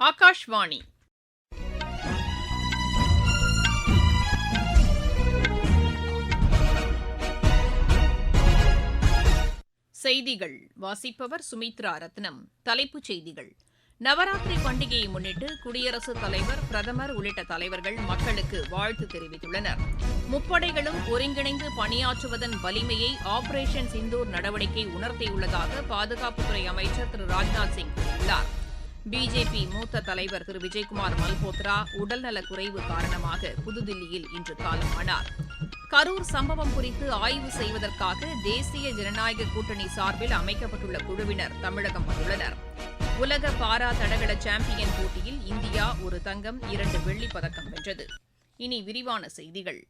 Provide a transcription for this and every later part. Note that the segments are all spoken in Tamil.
ஆகாஷ்வாணி. செய்திகள். வாசிப்பவர் சுமித்ரா ரத்னம். தலைப்புச் செய்திகள். நவராத்திரி பண்டிகையை முன்னிட்டு குடியரசுத் தலைவர் பிரதமர் உள்ளிட்ட தலைவர்கள் மக்களுக்கு வாழ்த்து தெரிவித்துள்ளனர். முப்படைகளும் ஒருங்கிணைந்து பணியாற்றுவதன் வலிமையை ஆபரேஷன் சிந்தூர் நடவடிக்கை உணர்த்தியுள்ளதாக பாதுகாப்புத்துறை அமைச்சர் திரு ராஜ்நாத் சிங் கூறியுள்ளார். பிஜேபி மூத்த தலைவர் திரு. விஜயகுமார் மல்ஹோத்ரா உடல்நலக் குறைவு காரணமாக புதுதில்லியில் இன்று காலமானார் கரூர் சம்பவம் குறித்து ஆய்வு செய்வதற்காக தேசிய ஜனநாயக கூட்டணி சார்பில் அமைக்கப்பட்டுள்ள குழுவினர் தமிழகம் வந்துள்ளனர். உலக பாரா தடகள சாம்பியன் போட்டியில் இந்தியா ஒரு தங்கம் இரண்டு வெள்ளிப் பதக்கம் வென்றது. இனி விரிவான செய்திகள்.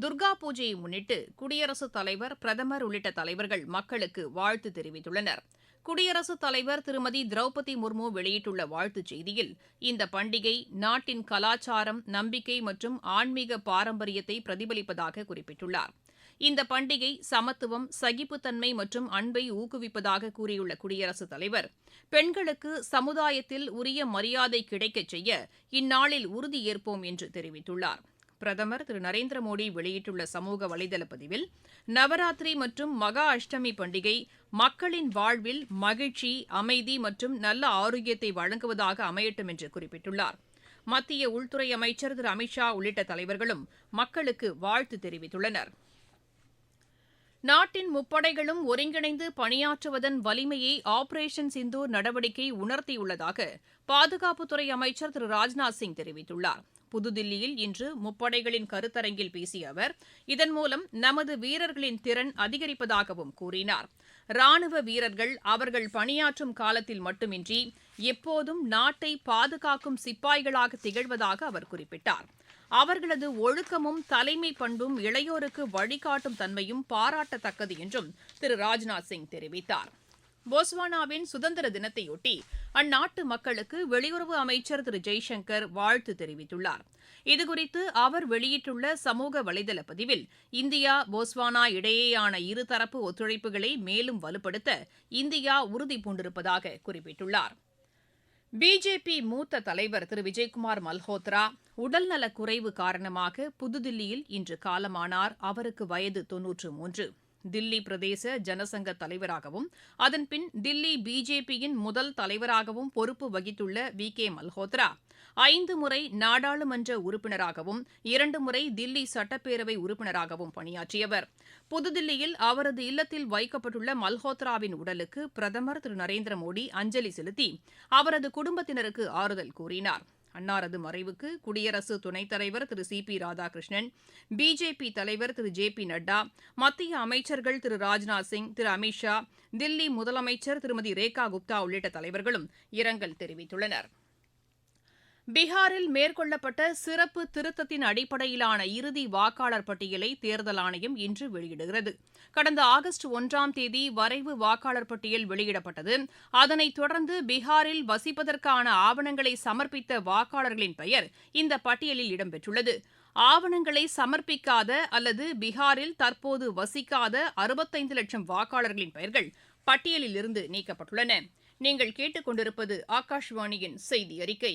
துர்கா பூஜையை முன்னிட்டு குடியரசுத் தலைவர் பிரதமர் உள்ளிட்ட தலைவர்கள் மக்களுக்கு வாழ்த்து தெரிவித்துள்ளனர். குடியரசுத் தலைவர் திருமதி திரௌபதி முர்மு வெளியிட்டுள்ள வாழ்த்துச் செய்தியில் இந்த பண்டிகை நாட்டின் கலாச்சாரம் நம்பிக்கை மற்றும் ஆன்மீக பாரம்பரியத்தை பிரதிபலிப்பதாக குறிப்பிட்டுள்ளார். இந்த பண்டிகை சமத்துவம் சகிப்புத்தன்மை மற்றும் அன்பை ஊக்குவிப்பதாக கூறியுள்ள குடியரசுத் தலைவர் பெண்களுக்கு சமுதாயத்தில் உரிய மரியாதை கிடைக்கச் செய்ய இந்நாளில் உறுதியேற்போம் என்று தெரிவித்துள்ளார். பிரதமர் திரு நரேந்திர மோடி வெளியிட்டுள்ள சமூக வலைதள பதிவில் நவராத்திரி மற்றும் மகா அஷ்டமி பண்டிகை மக்களின் வாழ்வில் மகிழ்ச்சி அமைதி மற்றும் நல்ல ஆரோக்கியத்தை வழங்குவதாக அமையட்டும் என்று குறிப்பிட்டுள்ளார். மத்திய உள்துறை அமைச்சர் திரு அமித்ஷா உள்ளிட்ட தலைவர்களும் மக்களுக்கு வாழ்த்து தெரிவித்துள்ளனர். நாட்டின் முப்படைகளும் ஒருங்கிணைந்து பணியாற்றுவதன் வலிமையை ஆபரேஷன் சிந்தூர் நடவடிக்கை உணர்த்தியுள்ளதாக பாதுகாப்புத்துறை அமைச்சர் திரு ராஜ்நாத் சிங் தெரிவித்துள்ளார். புதுதில்லியில் இன்று முப்படைகளின் கருத்தரங்கில் பேசிய அவர் இதன் மூலம் நமது வீரர்களின் திறன் அதிகரிப்பதாகவும் கூறினார். ராணுவ வீரர்கள் அவர்கள் பணியாற்றும் காலத்தில் மட்டுமின்றி எப்போதும் நாட்டை பாதுகாக்கும் சிப்பாய்களாக திகழ்வதாக அவர் குறிப்பிட்டார். அவர்களது ஒழுக்கமும் தலைமை பண்பும் இளையோருக்கு வழிகாட்டும் தன்மையும் பாராட்டத்தக்கது என்றும் திரு. ராஜ்நாத் சிங் தெரிவித்தார். போஸ்வானாவின் சுதந்திர தினத்தையொட்டி அந்நாட்டு மக்களுக்கு வெளியுறவு அமைச்சர் திரு ஜெய்சங்கர் வாழ்த்து தெரிவித்துள்ளார். இதுகுறித்து அவர் வெளியிட்டுள்ள சமூக வலைதள பதிவில் இந்தியா போஸ்வானா இடையேயான இருதரப்பு ஒத்துழைப்புகளை மேலும் வலுப்படுத்த இந்தியா உறுதிபூண்டிருப்பதாக குறிப்பிட்டுள்ளார். பிஜேபி மூத்த தலைவர் திரு விஜய்குமார் மல்ஹோத்ரா உடல்நலக் குறைவு காரணமாக புதுதில்லியில் இன்று காலமானார். அவருக்கு வயது தொன்னூற்று மூன்று. தில்லி பிரதேச ஜனசங்க தலைவராகவும் அதன்பின் தில்லி பிஜேபியின் முதல் தலைவராகவும் பொறுப்பு வகித்துள்ள வி. கே. மல்ஹோத்ரா. ஐந்து முறை நாடாளுமன்ற உறுப்பினராகவும் இரண்டு முறை தில்லி சட்டப்பேரவை உறுப்பினராகவும் பணியாற்றியவர். புதுதில்லியில் அவரது இல்லத்தில் வைக்கப்பட்டுள்ள மல்ஹோத்ராவின் உடலுக்கு பிரதமர் திரு. நரேந்திர மோடி அஞ்சலி செலுத்தி அவரது குடும்பத்தினருக்கு ஆறுதல் கூறினார். அன்னாரது மறைவுக்கு குடியரசு துணைத் தலைவர் திரு சி பி ராதாகிருஷ்ணன் பிஜேபி தலைவர் திரு ஜே பி நட்டா மத்திய அமைச்சர்கள் திரு ராஜ்நாத் சிங் திரு அமித்ஷா தில்லி முதலமைச்சர் திருமதி ரேகா குப்தா உள்ளிட்ட தலைவர்களும் இரங்கல் தெரிவித்துள்ளனர். பீகாரில் மேற்கொள்ளப்பட்ட சிறப்பு திருத்தத்தின் அடிப்படையிலான இறுதி வாக்காளர் பட்டியலை தேர்தல் ஆணையம் இன்று வெளியிடுகிறது. கடந்த ஆகஸ்ட் ஒன்றாம் தேதி வரைவு வாக்காளர் பட்டியல் வெளியிடப்பட்டது. அதனைத் தொடர்ந்து பீகாரில் வசிப்பதற்கான ஆவணங்களை சமர்ப்பித்த வாக்காளர்களின் பெயர் இந்த பட்டியலில் இடம்பெற்றுள்ளது. ஆவணங்களை சமர்ப்பிக்காத அல்லது பீகாரில் தற்போது வசிக்காத அறுபத்தைந்து லட்சம் வாக்காளர்களின் பெயர்கள் பட்டியலில் இருந்து நீக்கப்பட்டுள்ளன. நீங்கள் கேட்டுக்கொண்டிருப்பது ஆகாஷ்வாணியின் செய்தி அறிக்கை.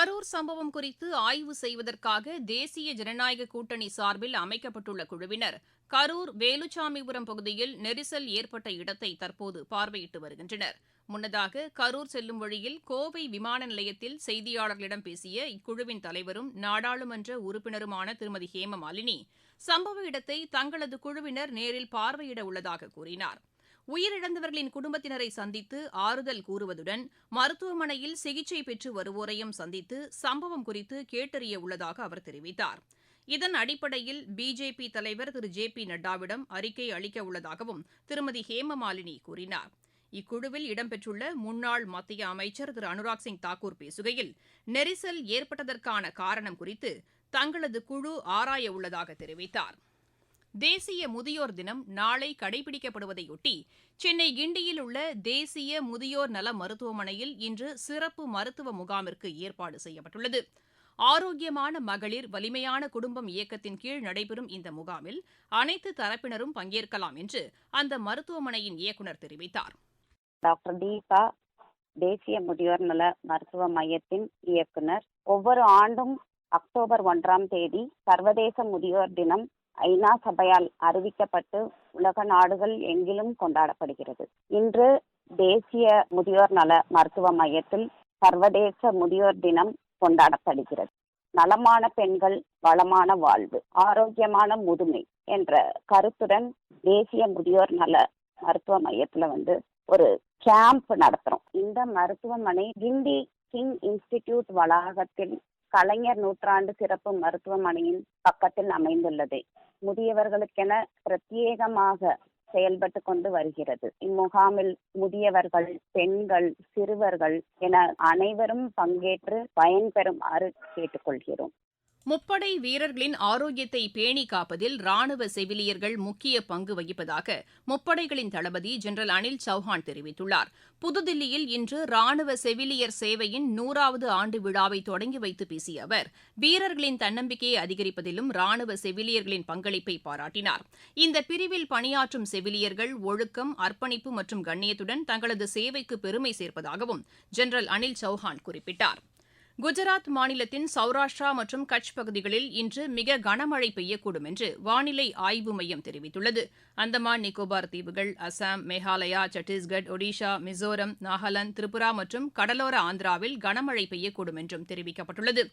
கரூர் சம்பவம் குறித்து ஆய்வு செய்வதற்காக தேசிய ஜனநாயக கூட்டணி சார்பில் அமைக்கப்பட்டுள்ள குழுவினர் கரூர் வேலுச்சாமிபுரம் பகுதியில் நெரிசல் ஏற்பட்ட இடத்தை தற்போது பார்வையிட்டு வருகின்றனர். முன்னதாக கரூர் செல்லும் வழியில் கோவை விமான நிலையத்தில் செய்தியாளர்களிடம் பேசிய இக்குழுவின் தலைவரும் நாடாளுமன்ற உறுப்பினருமான திருமதி ஹேமமாலினி சம்பவ இடத்தை தங்களது குழுவினர் நேரில் பார்வையிட உள்ளதாக கூறினார். உயிரிழந்தவர்களின் குடும்பத்தினரை சந்தித்து ஆறுதல் கூறுவதுடன் மருத்துவமனையில் சிகிச்சை பெற்று வருவோரையும் சந்தித்து சம்பவம் குறித்து கேட்டறிய உள்ளதாக அவர் தெரிவித்தார். இதன் அடிப்படையில் பிஜேபி தலைவர் திரு. ஜே. பி. நட்டாவிடம் அறிக்கை அளிக்க உள்ளதாகவும் திருமதி ஹேமமாலினி கூறினார். இக்குழுவில் இடம்பெற்றுள்ள முன்னாள் மத்திய அமைச்சர் திரு. அனுராக் சிங் தாக்கூர் பேசுகையில் நெரிசல் ஏற்பட்டதற்கான காரணம் குறித்து தங்களது குழு ஆராய உள்ளதாக தெரிவித்தார். தேசிய முதியோர் தினம் நாளை கடைபிடிக்கப்படுவதையொட்டி சென்னை கிண்டியில் உள்ள தேசிய முதியோர் நல மருத்துவமனையில் இன்று சிறப்பு மருத்துவ முகாமிற்கு ஏற்பாடு செய்யப்பட்டுள்ளது. ஆரோக்கியமான மகளிர் வலிமையான குடும்பம் இயக்கத்தின் கீழ் நடைபெறும் இந்த முகாமில் அனைத்து தரப்பினரும் பங்கேற்கலாம் என்று அந்த மருத்துவமனையின் இயக்குநர் தெரிவித்தார். டாக்டர் தீபா தேசிய முதியோர் நல மருத்துவ மையத்தின் இயக்குனர் ஒவ்வொரு ஆண்டும் அக்டோபர் ஒன்றாம் தேதி சர்வதேச முதியோர் தினம் ஐநா சபையால் அறிவிக்கப்பட்டு உலக நாடுகள் எங்கிலும் கொண்டாடப்படுகிறது. இன்று தேசிய முதியோர் நல மருத்துவ மையத்தில் சர்வதேச முதியோர் தினம் கொண்டாடப்படுகிறது. நலமான பெண்கள் வளமான வாழ்வு ஆரோக்கியமான முதுமை என்ற கருத்துடன் தேசிய முதியோர் நல மருத்துவ மையத்துல வந்து ஒரு கேம்ப் நடத்துறோம். இந்த மருத்துவமனை கிண்டி கிங் இன்ஸ்டிடியூட் வளாகத்தில் கலைஞர் நூற்றாண்டு சிறப்பு மருத்துவமனையின் பக்கத்தில் அமைந்துள்ளது. முதியவர்களுக்கென பிரத்யேகமாக செயல்பட்டு கொண்டு வருகிறது. இம்முகாமில் முதியவர்கள் பெண்கள் சிறுவர்கள் என அனைவரும் பங்கேற்று பயன்பெறுமாறு கேட்டுக்கொள்கிறோம். முப்படை வீரர்களின் ஆரோக்கியத்தை பேணி காப்பதில் ராணுவ செவிலியர்கள் முக்கிய பங்கு வகிப்பதாக முப்படைகளின் தளபதி ஜெனரல் அனில் சௌஹான் தெரிவித்துள்ளார். புதுதில்லியில் இன்று ராணுவ செவிலியர் சேவையின் நூறாவது ஆண்டு விழாவை தொடங்கி வைத்து பேசிய அவர் வீரர்களின் தன்னம்பிக்கையை அதிகரிப்பதிலும் ராணுவ செவிலியர்களின் பங்களிப்பை பாராட்டினார். இந்த பிரிவில் பணியாற்றும் செவிலியர்கள் ஒழுக்கம் அர்ப்பணிப்பு மற்றும் கண்ணியத்துடன் தங்களது சேவைக்கு பெருமை சேர்ப்பதாகவும் ஜெனரல் அனில் சௌஹான் குறிப்பிட்டார். குஜராத் மாநிலத்தின் சௌராஷ்டிரா மற்றும் கட்ச் பகுதிகளில் இன்று மிக கனமழை பெய்யக்கூடும் என்று வானிலை ஆய்வு மையம் தெரிவித்துள்ளது. அந்தமான் நிக்கோபார் தீவுகள் அசாம் மேகாலயா சத்தீஸ்கட் ஒடிஷா மிசோரம் நாகாலாந்து திரிபுரா மற்றும் கடலோர ஆந்திராவில் கனமழை பெய்யக்கூடும் என்றும் தெரிவிக்கப்பட்டுள்ளது.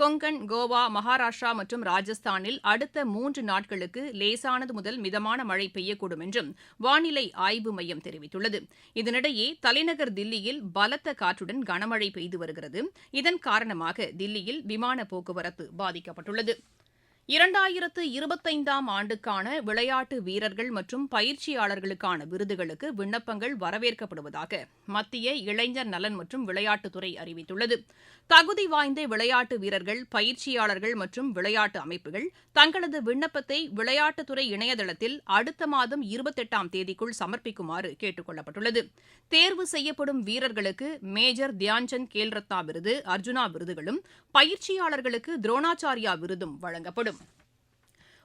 கொங்கன் கோவா மகாராஷ்டிரா மற்றும் ராஜஸ்தானில் அடுத்த மூன்று நாட்களுக்கு லேசானது முதல் மிதமான மழை பெய்யக்கூடும் என்றும் வானிலை ஆய்வு மையம் தெரிவித்துள்ளது. இதனிடையே தலைநகர் தில்லியில் பலத்த காற்றுடன் கனமழை பெய்து வருகிறது. இதன் காரணமாக தில்லியில் விமான போக்குவரத்து பாதிக்கப்பட்டுள்ளது. இரண்டாயிரத்து இருபத்தைந்தாம் ஆண்டுக்கான விளையாட்டு வீரர்கள் மற்றும் பயிற்சியாளர்களுக்கான விருதுகளுக்கு விண்ணப்பங்கள் வரவேற்கப்படுவதாக மத்திய இளைஞர் நலன் மற்றும் விளையாட்டுத்துறை அறிவித்துள்ளது. தகுதி வாய்ந்த விளையாட்டு வீரர்கள் பயிற்சியாளர்கள் மற்றும் விளையாட்டு அமைப்புகள் தங்களது விண்ணப்பத்தை விளையாட்டுத்துறை இணையதளத்தில் அடுத்த மாதம் இருபத்தெட்டாம் தேதிக்குள் சமர்ப்பிக்குமாறு கேட்டுக் கொள்ளப்பட்டுள்ளது. தேர்வு செய்யப்படும் வீரர்களுக்கு மேஜர் தியான்சந்த் கேல்ரத்னா விருது அர்ஜுனா விருதுகளும் பயிற்சியாளர்களுக்கு துரோணாச்சாரியா விருதும் வழங்கப்படும்.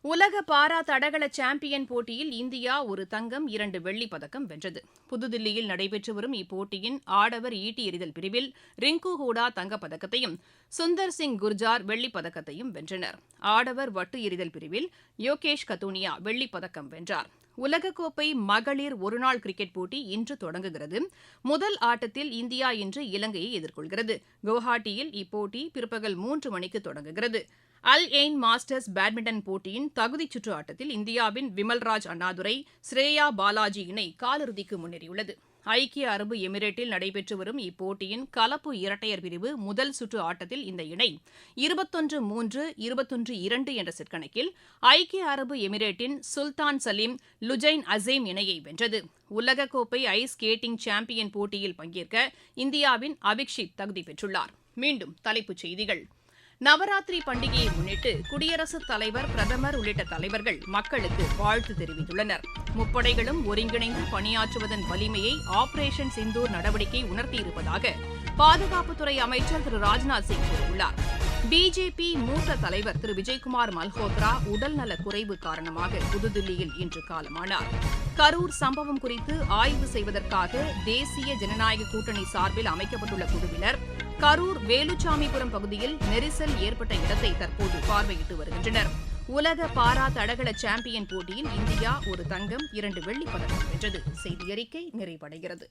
உலக பாரா தடகள சாம்பியன் போட்டியில் இந்தியா ஒரு தங்கம் இரண்டு வெள்ளிப் பதக்கம் வென்றது. புதுதில்லியில் நடைபெற்று வரும் இப்போட்டியின் ஆடவர் ஈட்டி எறிதல் பிரிவில் ரிங்கு ஹூடா தங்கப்பதக்கத்தையும் சுந்தர் சிங் குர்ஜார் வெள்ளிப் பதக்கத்தையும் வென்றனர். ஆடவர் வட்டு எறிதல் பிரிவில் யோகேஷ் கத்துனியா வெள்ளிப் பதக்கம் வென்றார். உலகக்கோப்பை மகளிர் ஒருநாள் கிரிக்கெட் போட்டி இன்று தொடங்குகிறது. முதல் ஆட்டத்தில் இந்தியா இன்று இலங்கையை எதிர்கொள்கிறது. குவஹாட்டியில் இப்போட்டி பிற்பகல் மூன்று மணிக்கு தொடங்குகிறது. அல் எயின் மாஸ்டர்ஸ் பேட்மிண்டன் போட்டியின் தகுதிச் சுற்று ஆட்டத்தில் இந்தியாவின் விமல்ராஜ் அண்ணாதுரை ஸ்ரேயா பாலாஜி இணை காலிறுதிக்கு முன்னேறியுள்ளது. ஐக்கிய அரபு எமிரேட்டில் நடைபெற்று வரும் இப்போட்டியின் கலப்பு இரட்டையர் பிரிவு முதல் சுற்று ஆட்டத்தில் இந்த இணை இருபத்தொன்று மூன்று இருபத்தொன்று இரண்டு என்ற செட்கணக்கில் ஐக்கிய அரபு எமிரேட்டின் சுல்தான் சலீம் லுஜைன் அசேம் இணையை வென்றது. உலகக்கோப்பை ஐஸ் ஸ்கேட்டிங் சாம்பியன் போட்டியில் பங்கேற்க இந்தியாவின் அபிக்ஷித் தகுதி பெற்றுள்ளார். மீண்டும் தலைப்புச் செய்திகள். நவராத்திரி பண்டிகையை முன்னிட்டு குடியரசுத் தலைவர் பிரதமர் உள்ளிட்ட தலைவர்கள் மக்களுக்கு வாழ்த்து தெரிவித்துள்ளனர். முப்படைகளும் ஒருங்கிணைந்து பணியாற்றுவதன் வலிமையை ஆபரேஷன் சிந்தூர் நடவடிக்கை உணர்த்தியிருப்பதாக பாதுகாப்புத்துறை அமைச்சர் திரு ராஜ்நாத் சிங் கூறியுள்ளார். பிஜேபி மூத்த தலைவர் திரு. விஜய்குமார் மல்ஹோத்ரா உடல்நலக் குறைவு காரணமாக புதுதில்லியில் இன்று காலமானார். கரூர் சம்பவம் குறித்து ஆய்வு செய்வதற்காக தேசிய ஜனநாயக கூட்டணி சார்பில் அமைக்கப்பட்டுள்ள குழுவினர் கரூர் வேலுச்சாமிபுரம் பகுதியில் நெரிசல் ஏற்பட்ட இடத்தை தற்போது பார்வையிட்டு வருகின்றனர். உலக பாரா தடகள சாம்பியன் போட்டியில் இந்தியா ஒரு தங்கம் இரண்டு வெள்ளிப் பதக்கம் வென்றது. செய்தியறிக்கை நிறைவடைகிறது.